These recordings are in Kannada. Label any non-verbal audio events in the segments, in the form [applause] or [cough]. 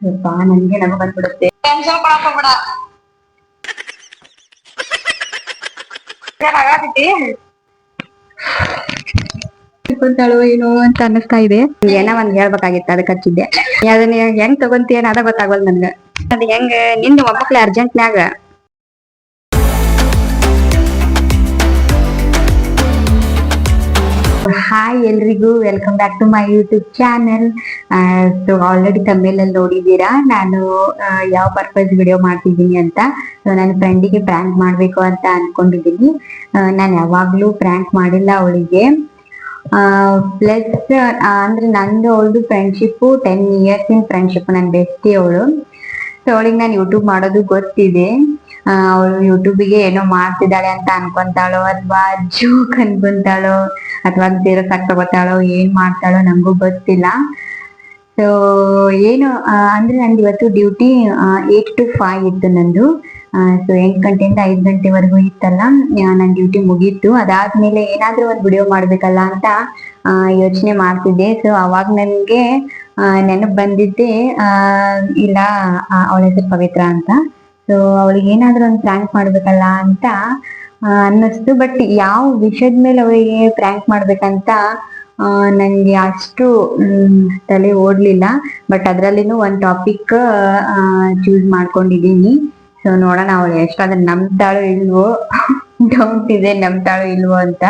ಯಪ್ಪ ನನ್ಗೆ ನಗು ಬಂದ್ಬಿಡುತ್ತೆ. ಟೆನ್ಷನ್ ಏನೋ ಅಂತ ಅನ್ನಿಸ್ತಾ ಇದೆ. ಏನೋ ಒಂದ್ ಹೇಳ್ಬೇಕಾಗಿತ್ತು ಅದಕ್ಕೆ ಹಚ್ಚಿದ್ದೆ. ಅದನ್ನ ಹೆಂಗ್ ತಗೊಂತಿ ಅದ ಗೊತ್ತಾಗಲ್ಲ ನನ್ಗ. ಅದ್ ಹೆಂಗ ನಿಂದ ಒಬ್ಬಕ್ಲೆ ಅರ್ಜೆಂಟ್ನ್ಯಾಗ ಹಾಯ್ ಎಲ್ರಿಗೂ welcome back to my YouTube channel so already ತಮ್ಮೇಲಲ್ಲಿ ನೋಡಿದ್ದೀರಾ? ನಾನು ಯಾವ ಪರ್ಪಸ್ ವಿಡಿಯೋ ಮಾಡ್ತಿದ್ದೀನಿ ಅಂತ. ಸೊ ನನ್ನ ಫ್ರೆಂಡಿಗೆ ಪ್ರ್ಯಾಂಕ್ ಮಾಡ್ಬೇಕು ಅಂತ ಅನ್ಕೊಂಡಿದ್ದೀನಿ. ನಾನು ಯಾವಾಗ್ಲೂ ಪ್ರ್ಯಾಂಕ್ ಮಾಡಿಲ್ಲ ಅವಳಿಗೆ. ಪ್ಲಸ್ ಅಂದ್ರೆ ನಂದು ಅವಳದು friendship ten years in friendship ನನ್ನ ಬೆಸ್ಟಿ ಅವಳು. ಸೊ ಅವಳಿಗೆ ನಾನು ಯೂಟ್ಯೂಬ್ ಮಾಡೋದು ಗೊತ್ತಿದೆ. ಅವಳು ಯೂಟ್ಯೂಬಿಗೆ ಏನೋ ಮಾಡ್ತಿದ್ದಾಳೆ ಅಂತ ಅನ್ಕೊಂತಾಳೋ ಅಥವಾ ಜೋಕ್ ಅನ್ಕೊಂತಾಳೋ ಅಥವಾ ಆಗಿ ತಗೋತಾಳೋ ಏನ್ ಮಾಡ್ತಾಳೋ ನಂಗೂ ಗೊತ್ತಿಲ್ಲ. ಸೊ ಏನು ಅಂದ್ರೆ ನಂದು ಇವತ್ತು ಡ್ಯೂಟಿ ಏಟ್ ಟು ಫೈವ್ ಇತ್ತು ನಂದು. ಸೊ ಎಂಟು ಗಂಟೆಯಿಂದ ಐದು ಗಂಟೆವರೆಗೂ ಇತ್ತಲ್ಲ ನನ್ನ ಡ್ಯೂಟಿ ಮುಗೀತು. ಅದಾದ್ಮೇಲೆ ಏನಾದ್ರೂ ಒಂದು ವಿಡಿಯೋ ಮಾಡ್ಬೇಕಲ್ಲ ಅಂತ ಯೋಚನೆ ಮಾಡ್ತಿದ್ದೆ. ಸೊ ಅವಾಗ ನನಗೆ ನೆನಪು ಬಂದಿದ್ದೆ ಇಲ್ಲ ಅವಳ ಹೆಸರು ಪವಿತ್ರ ಅಂತ. ಸೊ ಅವಳಿಗೆ ಏನಾದ್ರು ಒಂದು ಪ್ರ್ಯಾಂಕ್ ಮಾಡ್ಬೇಕಲ್ಲ ಅಂತ ಅನ್ನಿಸ್ತು. ಬಟ್ ಯಾವ ವಿಷಯದ ಮೇಲೆ ಅವಳಿಗೆ ಪ್ರ್ಯಾಂಕ್ ಮಾಡ್ಬೇಕಂತ ನನಗೆ ನಂಗೆ ಅಷ್ಟು ತಲೆ ಓಡ್ಲಿಲ್ಲ. ಬಟ್ ಅದ್ರಲ್ಲಿನು ಒಂದ್ ಟಾಪಿಕ್ ಚೂಸ್ ಮಾಡ್ಕೊಂಡಿದೀನಿ ಸೊ ನೋಡೋಣ ಅವಳು ಎಷ್ಟಾದ್ರೆ ನಂಬ್ತಾಳೋ ಇಲ್ವೋ ಡೌಟ್ ಇದೆ ನಂಬ್ತಾಳೋ ಇಲ್ವೋ ಅಂತ.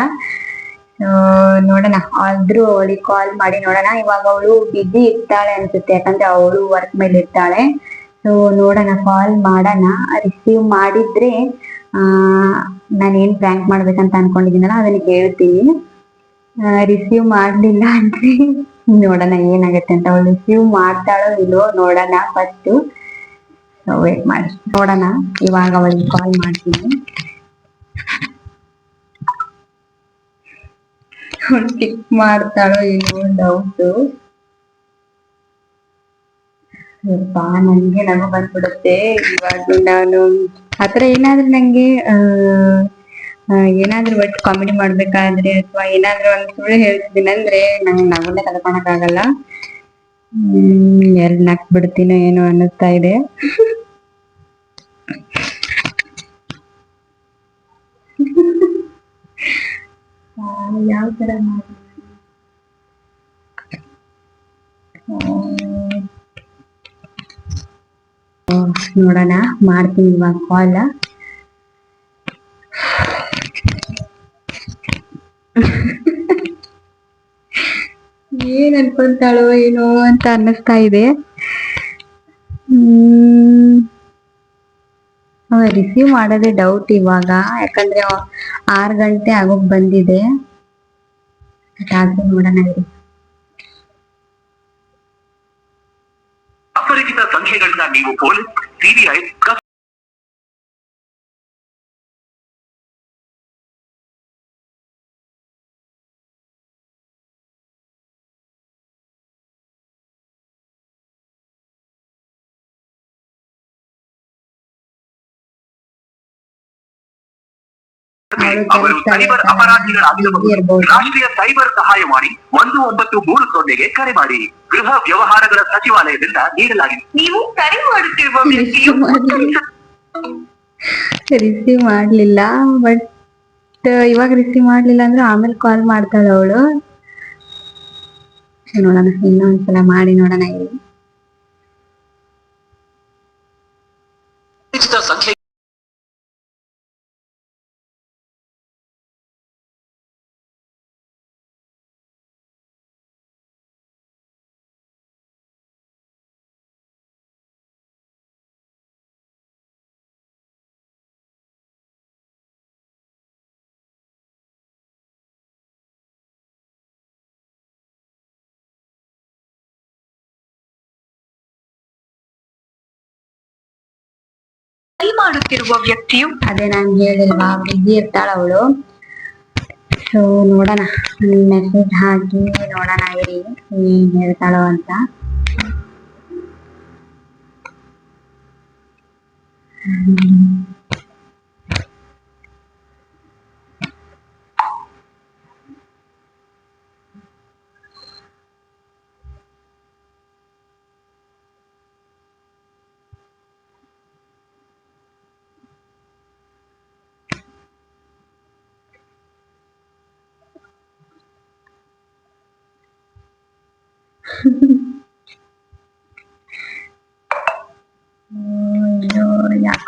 ನೋಡೋಣ. ಆದ್ರೂ ಅವಳಿಗೆ ಕಾಲ್ ಮಾಡಿ ನೋಡೋಣ. ಇವಾಗ ಅವಳು ಬಿಸಿ ಇರ್ತಾಳೆ ಅನ್ಸುತ್ತೆ. ಯಾಕಂದ್ರೆ ಅವಳು ವರ್ಕ್ ಮೇಲೆ ಇರ್ತಾಳೆ ಸೊ ನೋಡೋಣ ಕಾಲ್ ಮಾಡೋಣ. ರಿಸೀವ್ ಮಾಡಿದ್ರೆ, ಆ ನಾನು ಏನ್ ಪ್ರ್ಯಾಂಕ್ ಮಾಡ್ಬೇಕಂತ ಅನ್ಕೊಂಡಿದ್ದೀನಲ್ಲ, ಅದನ್ನ ಹೇಳ್ತೀನಿ ರಿಸೀವ್ ಮಾಡಲಿಲ್ಲ ಅಂದ್ರೆ, ನೋಡೋಣ ಏನಾಗುತ್ತೆ ಅಂತ. ಅವಳು ರಿಸೀವ್ ಮಾಡ್ತಾಳೋ ಇಲ್ಲೋ ನೋಡೋಣ ಫಸ್ಟು ವೇಟ್ ಮಾಡಿ. ನೋಡೋಣ, ಇವಾಗ ಅವಳಿಗೆ ಕಾಲ್ ಮಾಡ್ತೀನಿ. ಮಾಡ್ತಾಳೋ ಇಲ್ವೋ ಡೌಟು ಯಪ್ಪ ನನ್ಗೆ ನಗು ಬಂದ್ಬಿಡುತ್ತೆ. ಇವಾಗ ನಾನು ಆತರ ಏನಾದ್ರೂ ನಂಗೆ ಏನಾದ್ರೂ ಒಟ್ಟು ಕಾಮಿಡಿ ಮಾಡ್ಬೇಕಾದ್ರೆ ಅಥವಾ ಏನಾದ್ರೂ ಒಂದ್ ಸುಳ್ಳು ಹೇಳ್ತಿದ್ದೀನಿ ಅಂದ್ರೆ ನಂಗೆ ನಗುನೇ ಆಗಲ್ಲ ಹ್ಮ್ ಎಲ್ ನಕ್ ಬಿಡ್ತೀನೋ ಏನೋ ಅನ್ನಿಸ್ತಾ ಇದೆ. ಯಾವ ತರ ಮಾಡಿ ನೋಡೋಣ. ಮಾಡ್ತೀನಿ ಇವಾಗ ಕಾಲ್ ಏನ್ ಅನ್ಕೊಂತಾಳೋ ಏನೋ ಅಂತ ಅನ್ನಿಸ್ತಾ ಇದೆ. ಹ್ಮ್. ರಿಸೀವ್ ಮಾಡೋದೇ ಡೌಟ್ ಇವಾಗ. ಯಾಕಂದ್ರೆ ಆರು ಗಂಟೆ ಆಗೋಗ್ ಬಂದಿದೆ. ಅದಾದ್ರೂ ನೋಡೋಣ ಸಂಖ್ಯೆಗಳನ್ನ ನೀವು ಪೊಲೀಸ್ पीबीआई का ಅವರು ಸೈಬರ್ ಅಪರಾಧಿಗಳಾಗಿರಬಹುದು. ರಾಷ್ಟ್ರೀಯ ಸೈಬರ್ ಸಹಾಯವಾಣಿ ಒಂದು ಒಂಬತ್ತು ಮೂರು ಸೊನ್ನೆಗೆ ಕರೆ ಮಾಡಿ. ಗೃಹ ವ್ಯವಹಾರಗಳ ಸಚಿವಾಲಯದಿಂದ ನೀಡಲಾಗಿದೆ. ನೀವು ಕರೆ ಮಾಡುತ್ತಿರುವ ವ್ಯಕ್ತಿಯು ರಿಸೀವ್ ಮಾಡ್ಲಿಲ್ಲ. ಬಟ್ ಇವಾಗ ರಿಸೀವ್ ಮಾಡ್ಲಿಲ್ಲ ಅಂದ್ರೆ ಆಮೇಲೆ ಕಾಲ್ ಮಾಡ್ತಾಳ ಅವಳು. ನೋಡೋಣ. ಇನ್ನೊಂದ್ಸಲ ಮಾಡಿ ನೋಡೋಣ ಇಲ್ಲಿ ಸಂಖ್ಯೆ ಮಾಡುತ್ತಿರುವ ವ್ಯಕ್ತಿಯು? ಅದೇ ನಾನು ಹೇಳಿಲ್ವಾ ಬಿಜಿ ಇರ್ತಾಳ ಅವಳು. ಸೊ ನೋಡೋಣ. ಮೆಸೇಜ್ ಹಾಕಿ ನೋಡೋಣ, ಇರಿ. ಏನ್ ಹೇಳ್ತಾಳೋ ಅಂತ.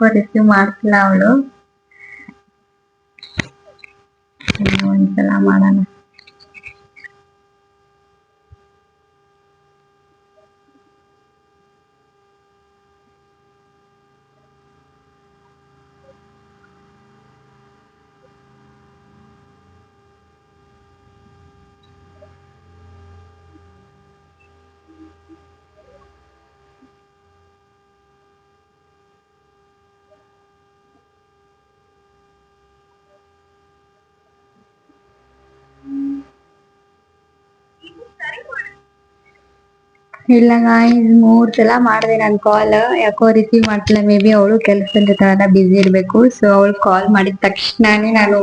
ಯಾಕೋ ರಿಸೀವ್ ಮಾಡ್ತಿಲ್ಲ ಅವಳು. ಒಂದ್ಸಲ ಮಾಡೋಣ. ಇಲ್ಲ ಗಾಯ್ಸ್ ಮೂರ್ ಸಲ ಮಾಡಿದೆ ನಾನು ಕಾಲ್ ಯಾಕೋ ರಿಸೀವ್ ಮಾಡ್ತಿಲ್ಲ ಮೇ ಬಿ ಅವಳು ತರ ಬಿಜಿ ಇರಬೇಕು. ಸೊ ಅವಳು ಕಾಲ್ ಮಾಡಿದ ತಕ್ಷಣನೇ ನಾನು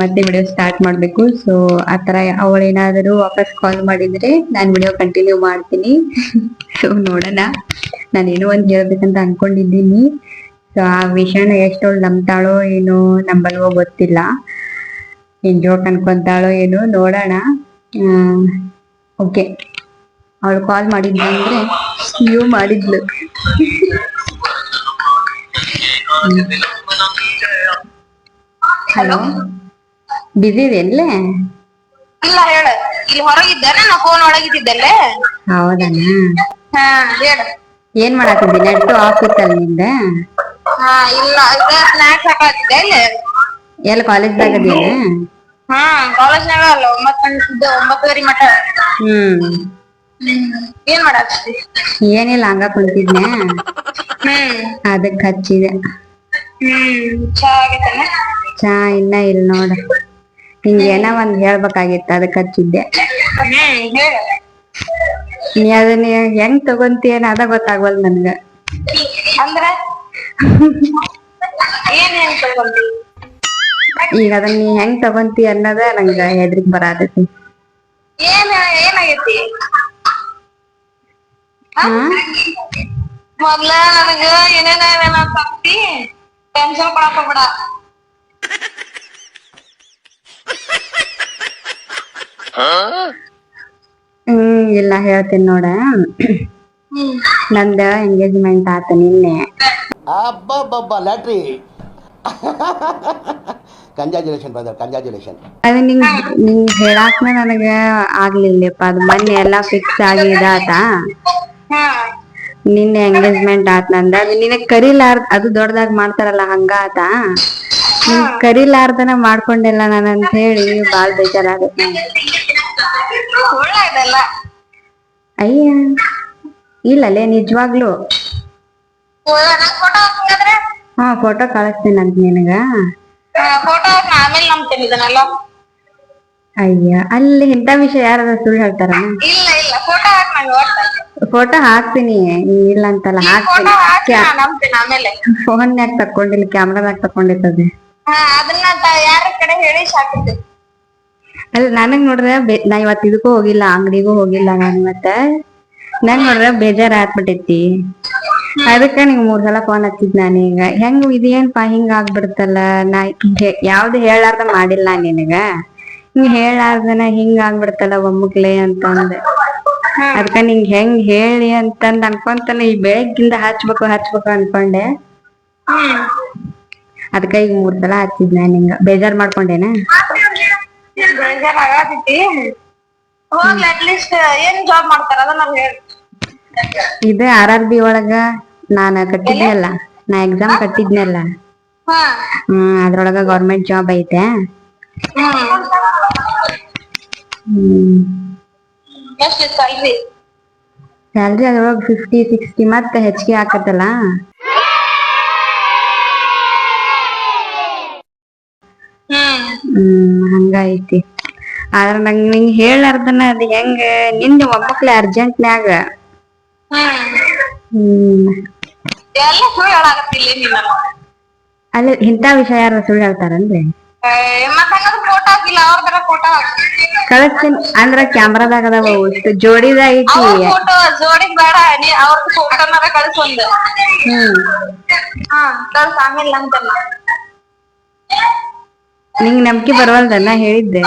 ಮತ್ತೆ ವಿಡಿಯೋ ಸ್ಟಾರ್ಟ್ ಮಾಡಬೇಕು. ಸೊ ಆತರ ಅವಳು ಏನಾದರೂ ವಾಪಸ್ ಕಾಲ್ ಮಾಡಿದ್ರೆ ನಾನು ವಿಡಿಯೋ ಕಂಟಿನ್ಯೂ ಮಾಡ್ತೀನಿ. [laughs] ಸೊ ನೋಡೋಣ. ನಾನೇನೋ ಒಂದ್ ಹೇಳ್ಬೇಕಂತ ಅನ್ಕೊಂಡಿದ್ದೀನಿ. ಸೊ ಆ ವಿಷಯನ ಎಷ್ಟು ಅವಳು ನಂಬ್ತಾಳೋ ಏನೋ ನಂಬಲ್ವೋ ಗೊತ್ತಿಲ್ಲ. ಏನ್ ಜೋಕ್ ಅನ್ಕೊಂತಾಳೋ ಏನೋ ನೋಡೋಣ. ಓಕೆ ಅವಳು ಕಾಲ್ ಮಾಡಿದ್ಲು ಅಂದ್ರೆ ನೀವು ಮಾಡಿದ್ಲು. ಹಲೋ ಬಿಸಿ ಇದೆಯಲ್ಲೇ ಇಲ್ಲ? ಹೇಳ ಇಲ್ಲಿ ಹೊರಗಿದ್ದೆ ನಾ ಫೋನ್ ಒಳಗಿದ್ದಿದ್ದಲ್ಲೇ. ಹೌದಣ್ಣ ಹಾ ಹೇಳ. ಏನ್ ಮಾಡಾಕಿದ್ದೀನಿ ನೆಟ್ ಆಫ್ ಇತ್ತಲ್ಲ ನಿಂದ? ಹಾ ಇಲ್ಲ ಇದ ಸ್ನಾಕ್ಸ್ ಹಾಕತ್ತಿದ್ದೆ ಇಲ್ಲಿ. ಎಲ್ಲಿ ಕಾಲೇಜ್ದಾಗ ಅದೇನ ಹಾ ಕಾಲೇಜ್ನಾಗ ಅಲ್ಲ ಒಂಬತ್ತು ಗಂಟೆ ಒಂಬತ್ತುವರೆ ಹ್ಮ್ ಹ್ಮ್. ಏನ್ ಮಾಡಾಕತ್ತಿ? ಏನಿಲ್ಲ ಹಂಗ ಕುಂತಿದ್ನೆ. ಹ್ಮ್. ಅದಕ್ ಹಚ್ಚಿದೆ. ಹ್ಮ್. ಚಾ ಆಗೈತೇನ? ಚಾ ಇನ್ನ ಇಲ್ಲ ನೋಡ. ಏನ ಒಂದ್ ಹೇಳ್ಬೇಕಾಗಿತ್ತು ಅದಕ್ ಹಚ್ಚಿದ್ದೆ. ಹ್ಮ್ ಹೇಳ. ನೀ ಅದನ್ನ ಹೆಂಗ್ ತಗೊಂತೀಯನ ಅದ ಗೊತ್ತಾಗವಲ್ ನನ್ಗ. ಅಂದ್ರ? ಏನ್ ಏನ್ ತಗೊಂಡಿ ಈಗ ಅದನ್ನ ನೀ ಹೆಂಗ್ ತಗೊಂತಿ ಅನ್ನೋದ ನಂಗ ಹೆದ್ರಿಕ್ ಬರಾತೈತಿ. ಏನ್ ಏನಾಗೈತಿ? ಮೊದ್ಲ ನನಗ ಏನೇನ ಏನೇನ ತಪ್ಪಿ ಟೆನ್ಷನ್ ಕೊಡಕ್ ಬಿಡ ಹ್ಮ್ ಇಲ್ಲ ಹೇಳ್ತೀನಿ ನೋಡ. ನಂದ ಎಂಗೇಜ್ಮೆಂಟ್ ಆತ ನಿನ್ನೆ. ಅಬ್ಬಬ್ಬಬ್ಬ ಲ್ಯಾಟ್ರಿ ಕಂಜಾಜುಲೇಷನ್ ಬ್ರದರ್ ಕಂಜಾಜುಲೇಷನ್ ಅದ ನಿಂಗ್ ನಿಂಗ್ ಹೇಳಾಕ್ನ ನನಗ ಆಗ್ಲಿಲ್ಲಪ್ಪ. ಅದ್ ಮೊನ್ನೆ ಎಲ್ಲಾ ಫಿಕ್ಸ್ ಆಗಿ ಇದಾತ. ನಿನ್ನೆ ಎಂಗೇಜ್ಮೆಂಟ್ ಆತ್ ನಂದ. ನಿನ್ನೆ ನಿನಗ್ ಕರಿಲಾರ್ದ ಅದು ದೊಡ್ಡದಾಗ ಮಾಡ್ತಾರಲ್ಲ ಹಂಗ ಆತ? ನೀನ್ ಕರಿಲಾರ್ದನ ಮಾಡ್ಕೊಂಡೆಲ್ಲ ನಾನು ಅಂತ ಹೇಳಿ ಬಾಳ್ ಬೇಜಾರಾಗತ್ತೆ. ಅಯ್ಯ. ಇಲ್ಲಲೇ ನಿಜವಾಗ್ಲು. ಹಾ ಫೋಟೋ ಕಳಿಸ್ತೀನಿ ಅಂತ ನಿನಗ. ಅಯ್ಯ ಅಲ್ಲಿ ಇಂಥ ವಿಷಯ ಯಾರಾದ್ರೂ ಸುಳ್ಳು ಹೇಳ್ತಾರ? ಇಲ್ಲ ಇಲ್ಲ ಫೋಟೋ ಹಾಕ್ ಫೋಟೋ ಹಾಕ್ತೀನಿ. ಇಲ್ಲ ಅಂತಲ್ಲ ಹಾಕ್ತೀನಿ. ಫೋನ್ ಯಾಕೆ ತಕೊಂಡಿಲ್ಲ ಕ್ಯಾಮ್ರಾದಾಗ ತಕೊಂಡಿರ್ತದೆ ಅದನ್ನ ಯಾರ ಕಡೆ ಹೇಳಿ ಸಾಕಿದ್ದೆ? ಅಲ್ಲ ನನಗ್ ನೋಡ್ರೆ ನಾ ಇವತ್ ಇದಕ್ಕೂ ಹೋಗಿಲ್ಲ ಅಂಗಡಿಗೂ ಹೋಗಿಲ್ಲ ನಾನು ಮತ್ತೆ. ನನ್ ನೋಡ್ರೆ ಬೇಜಾರ್ ಆಗ್ಬಿಟ್ಟೈತಿ ಅದಕ್ಕ ನಿಂಗ್ ಮೂರ್ ಸಲ ಫೋನ್ ಹಚ್ಚಿದ್ ನಾನೀಗ ಹೆಂಗ್ ಇದೇನ್ಪಾ ಹಿಂಗ ಆಗ್ಬಿಡ್ತಲ್ಲ ನಾ ಯಾವ್ದು ಹೇಳಾರ್ದ ಮಾಡಿಲ್ಲ ನಿನಗ. ಹಿಂಗ್ ಹೇಳಾರ್ದನ ಹಿಂಗ ಆಗ್ಬಿಡ್ತಲ್ಲ ಒಮ್ಮಕ್ಲೆ ಅಂತಂದ. ಅದಕ್ಕ ನಿಂಗ್ ಹೆಂಗ್ ಹೇಳಿ ಅಂತಂದ್ ಅನ್ಕೊಂತಾನೆ ಈ ಬೆಳಗ್ಗಿಂದ ಹಚ್ಬೇಕು ಹಚ್ಬೇಕು ಅನ್ಕೊಂಡೆ. ಅದಕ್ಕ ಈಗ ಮೂರ್ ಸಲ ಹಚ್ಚಿದ್ ನಾನ್ ನಿಂಗ. ಬೇಜಾರ್ ಮಾಡ್ಕೊಂಡೇನ? ಇದು ಆರ್ ಆರ್ ಬಿ ಒಳಗ ನಾನ್ ಕಟ್ಟಿದ್ನಲ್ಲ ನಾ ಎಕ್ಸಾಮ್ ಕಟ್ಟಿದ್ನಲ್ಲ ಹ್ಮ್ ಅದ್ರೊಳಗ ಗೌರ್ಮೆಂಟ್ ಜಾಬ್ ಐತೆ. ಹ್ಮ್. ಎಷ್ಟು ಸ್ಯಾಲ್ರಿ ಸ್ಯಾಲ್ರಿ ಅದ್ರೊಳಗ ಫಿಫ್ಟಿ ಸಿಕ್ಸ್ಟಿ ಮತ್ತ ಹೆಚ್ಚಿಗೆ ಹಾಕತ್ತಲ್ಲ? ಹ್ಮ್. ಹಂಗೈತಿ ಆದ್ರ ನಂಗ್ ನಿಂಗ್ ಹೇಳಾರ್ದನ ಅದ್ ಹೆಂಗ ನಿಂದ ಒಬ್ಬಕ್ಲೆ ಅರ್ಜೆಂಟ್ನ್ಯಾಗ. ಹ್ಮ್. ಅಲ್ಲ ಇಂತ ವಿಷಯ ಯಾರು ಸುಳ್ಳು ಹೇಳ್ತಾರನ್ರಿ? ಕಳಿಸ್ತೀನಿ ಅಂದ್ರ ಕ್ಯಾಮ್ರಾದಾಗ ಅದಾವ ಅಷ್ಟು ಜೋಡಿದ ಐತಿ. ಅವ್ರ ಫೋಟೋ ಜೋಡಿ ಬೇಡ ನೀ ಅವ್ರ ಫೋಟೋನಾರ ಕಳ್ಸೊಂದು ಹ್ಮ್. ಹಾ ಕಳ್ಸ ಆಮೇಲೆ ನಂತಲ್ಲ. ನಿಂಗ್ ನಂಬಿಕೆ ನಾ ಹೇಳಿದ್ದೆ.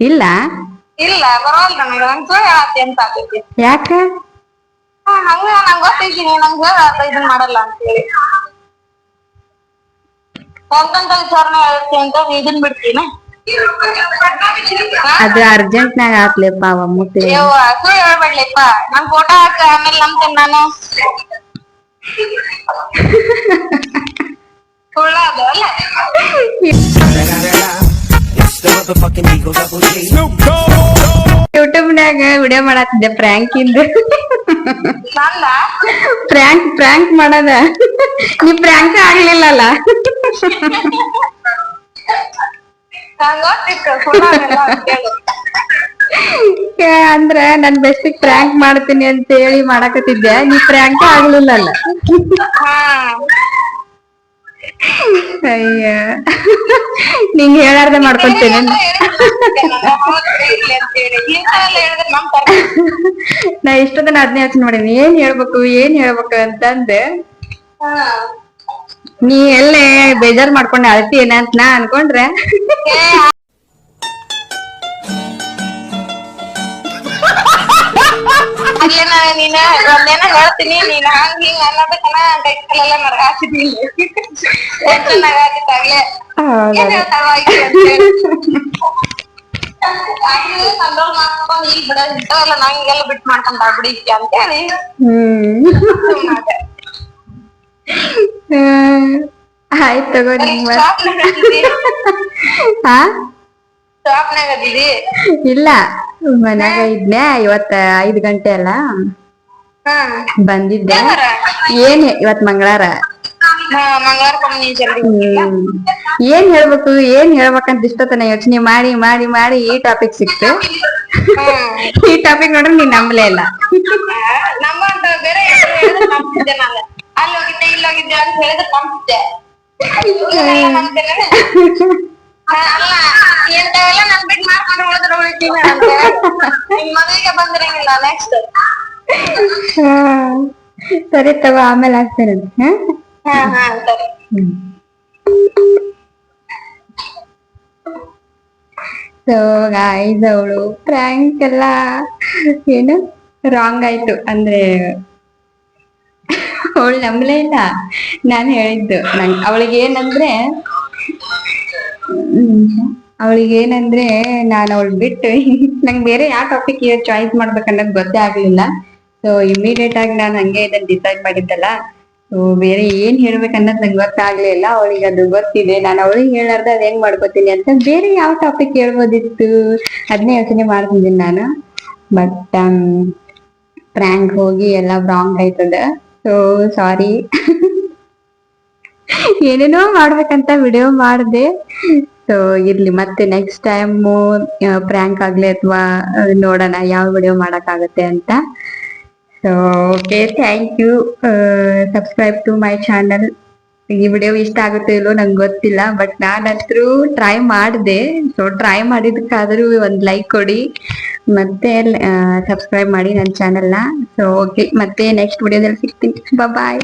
ಇಲ್ಲ? ಇಲ್ಲ ಬರವಲ್ದ ನನಗೆ ನಂಗ್ ಸುಳ್ಳು ಹೇಳತ್ತಿ ಅಂತ ಆಗ್ತೈತಿ ಯಾಕ? ಹಂಗ ನಂಗ ಗೊತ್ತೈತಿ ನೀ ನಂಗ್ ಹೇಳ ಇದನ್ ಮಾಡಲ್ಲ ಅಂತ ಹೇಳಿ. ಎಂತೆಂತ ವಿಚಾರಣೆ ಹೇಳ್ತೀನಿ ಅಂತ ಇದನ್ ಬಿಡ್ತೀನಿ. ಅದು ಅರ್ಜೆಂಟ್ನಾಗ ಹಾಕ್ಲಿಪ್ಪ ಅವ ಮುಟ್ಟಿ. ಸುಳ್ಳು ಹೇಳ್ಬೇಡ್ಲಿಪ್ಪ. ನನ್ ಫೋಟೋ ಹಾಕ ಆಮೇಲೆ ನಂಬ್ತೇನೆ ನಾನು. ಸುಳ್ಳ ಅದು ಅಲ್ಲ ಯೂಟ್ಯೂಬ್ನಾಗ ವಿಡಿಯೋ ಮಾಡತ್ತಿದ್ದೆ ಪ್ರ್ಯಾಂಕ್ ಇಂದ ಪ್ರಾಂಕ್ ಪ್ರ್ಯಾಂಕ್ ಪ್ರ್ಯಾಂಕ್ ಮಾಡದ. ನೀ ಪ್ರ್ಯಾಂಕ್ ಆಗ್ಲಿಲ್ಲಲ್ಲ. ಅಂದ್ರ ನನ್ ಬೆಸ್ಟಿಗ್ ಪ್ರ್ಯಾಂಕ್ ಮಾಡ್ತೀನಿ ಅಂತ ಹೇಳಿ ಮಾಡಕತ್ತಿದ್ದೆ. ನೀ ಪ್ರ್ಯಾಂಕ್ ಆಗ್ಲಿಲ್ಲಲ್ಲ. ಹಾ. ಅಯ್ಯ. ನಿಂಗ್ ಹೇಳಾರ್ದೆ ಮಾಡ್ಕೊಂತೇನೆ. ನಾ ಇಷ್ಟೊತ್ತನ ಅದ್ನೇ ಯೋಚನೆ ಮಾಡೀನಿ ಏನ್ ಹೇಳ್ಬೇಕು ಏನ್ ಹೇಳ್ಬೇಕು ಅಂದೆ ನೀ ಎಲ್ಲೇ ಬೇಜಾರ್ ಮಾಡ್ಕೊಂಡೆ ಅಳ್ತಿ ಏನ ಅಂತ ನಾ ಅನ್ಕೊಂಡ್ರೆ. ಅಲ್ಲೇನ ನೀನ ಒಂದೇನ ಹೇಳ್ತೀನಿ ನೀನ್ ಹಂಗ ಹಿಂಗ ಅನ್ನೋದಕ್ಕನ ಕೈ ಕಾಲೆಲ್ಲ ನರಗಾಸಿದ್ನಿ ಟೆನ್ಷನ್ ಆಗತ್ತಿತ್ತಾಗ್ಲೇ ಏನ್ ಹೇಳ್ತಾವ ಕಂಟ್ರೋಲ್ ಮಾಡ್ಕೊಂಡ್ ಇಲ್ಲಿ ಬಿಡ ಇಂಥವೆಲ್ಲ ನಂಗೆಲ್ಲ ಬಿಟ್ ಮಾಡ್ಕೊಂಡ ಬಿಡಿ ಈಕಿ ಅಂತೇಳಿ ಆಯ್ತು ತಗೋ ನಿಂಗ್ ಹಾ ಶಾಪ್ನಾಗ ಅದಿದಿ? ಇಲ್ಲ ಮನ್ಯಾಗ ಇದ್ನೆ ಇವತ್ತ ಐದ್ ಗಂಟೆ ಅಲ್ಲ? ಬಂದಿದ್ದೆ? ಏನ್ ಇವತ್ ಮಂಗಳಾರ ಏನ್ ಹೇಳ್ಬೇಕು ಏನ್ ಹೇಳ್ಬೇಕಂತ ಇಷ್ಟತನ ಯೋಚನೆ ಮಾಡಿ ಮಾಡಿ ಮಾಡಿ ಈ ಟಾಪಿಕ್ ಸಿಕ್ತು. ಈ ಟಾಪಿಕ್ ನೋಡ್ರಿ ನೀನ್ ನಂಬಲೇ ಇಲ್ಲ. ಅಲ್ಲಿ ಹೋಗಿದ್ದೆ ಇಲ್ಲಿ ಹೋಗಿದ್ದೆ ಅಂತ ಹೇಳಿದ್ರೆ ಅಲ್ಲ ಎಂತವೆಲ್ಲ ನನ್ ಬಿಟ್ಟು ಮಾಡ್ಕೊಂಡು ಉಳಿದ್ರೆ ಉಳಿತೀನಿ ಅಂತ. ನಿಮ್ ಮದುವೆಗೆ ಬಂದಿರಂಗಿಲ್ಲ ನೆಕ್ಸ್ಟ್ ಹಾ. ಸರಿ ತಗೋ ಆಮೇಲೆ ಆಗ್ತೇನೆ ಹಾ? ಹಾ ಹಾ ಸರಿ. ಸೊ ಗಾಯ್ಸ್ ಅವಳು ಪ್ರ್ಯಾಂಕ್ ಎಲ್ಲ ಏನು? ರಾಂಗ್ ಆಯ್ತು. ಅಂದ್ರೆ ಅವಳು ನಂಬಲೇ ಇಲ್ಲ. ನಾನು ಹೇಳಿದ್ದು. ನನ್ ಅವಳಿಗೆ ಏನಂದ್ರೆ ಅವಳಿಗೆ ಏನಂದ್ರೆ, ನಾನು ಅವಳು ಬಿಟ್ಟು ನಂಗೆ ಬೇರೆ ಯಾವ ಟಾಪಿಕ್ ಚಾಯ್ಸ್ ಮಾಡ್ಬೇಕನ್ನೋದು ಗೊತ್ತೇ ಆಗ್ಲಿಲ್ಲ. ಸೊ ಇಮಿಡಿಯೇಟ್ ಆಗಿ ನಾನು ಹಂಗೆ ಇದನ್ನ ಡಿಸೈಡ್ ಮಾಡಿದ್ದಲ್ಲ. ಸೊ ಬೇರೆ ಏನ್ ಹೇಳ್ಬೇಕನ್ನೋದು ನಂಗೆ ಗೊತ್ತಾಗ್ಲಿಲ್ಲ ಅವಳಿಗೆ ಅದು ಗೊತ್ತಿದೆ. ನಾನು ಅವಳಿಗೆ ಹೇಳಾರ್ದ ಅದ್ ಹೆಂಗ್ ಮಾಡ್ಕೋತೀನಿ ಅಂತ ಬೇರೆ ಯಾವ ಟಾಪಿಕ್ ಹೇಳ್ಬೋದಿತ್ತು? ಅದನ್ನೇ ಯೋಚನೆ ಮಾಡ್ತಿದ್ದೀನಿ ನಾನು. ಬಟ್ ಪ್ರ್ಯಾಂಕ್ ಹೋಗಿ ಎಲ್ಲ ರಾಂಗ್ ಆಯ್ತದ. ಸೊ ಸಾರಿ [laughs] ಏನೇನೋ ಮಾಡ್ಬೇಕಂತ ವಿಡಿಯೋ ಮಾಡಿದೆ. ಸೊ ಇರ್ಲಿ, ಮತ್ತೆ ನೆಕ್ಸ್ಟ್ ಟೈಮು ಪ್ರ್ಯಾಂಕ್ ಆಗ್ಲಿ ಅಥವಾ ನೋಡೋಣ ಯಾವ ವಿಡಿಯೋ ಮಾಡಕ್ಕಾಗತ್ತೆ ಅಂತ. So okay thank you subscribe to my channel ಈ ವಿಡಿಯೋ ಇಷ್ಟ ಆಗುತ್ತೋ ಇಲ್ಲೋ ನಂಗೆ ಗೊತ್ತಿಲ್ಲ ಬಟ್ ನಾನಂತರೂ ಟ್ರೈ ಮಾಡಿದೆ. ಸೊ ಟ್ರೈ ಮಾಡಿದಕ್ಕಾದರೂ ಒಂದು ಲೈಕ್ ಕೊಡಿ. ಮತ್ತೆ ಸಬ್ಸ್ಕ್ರೈಬ್ ಮಾಡಿ ನನ್ನ ಚಾನಲ್ನ ಸೊ ಓಕೆ ಮತ್ತೆ ನೆಕ್ಸ್ಟ್ ವಿಡಿಯೋದಲ್ಲಿ ಸಿಗ್ತೀನಿ. ಬಾಯ್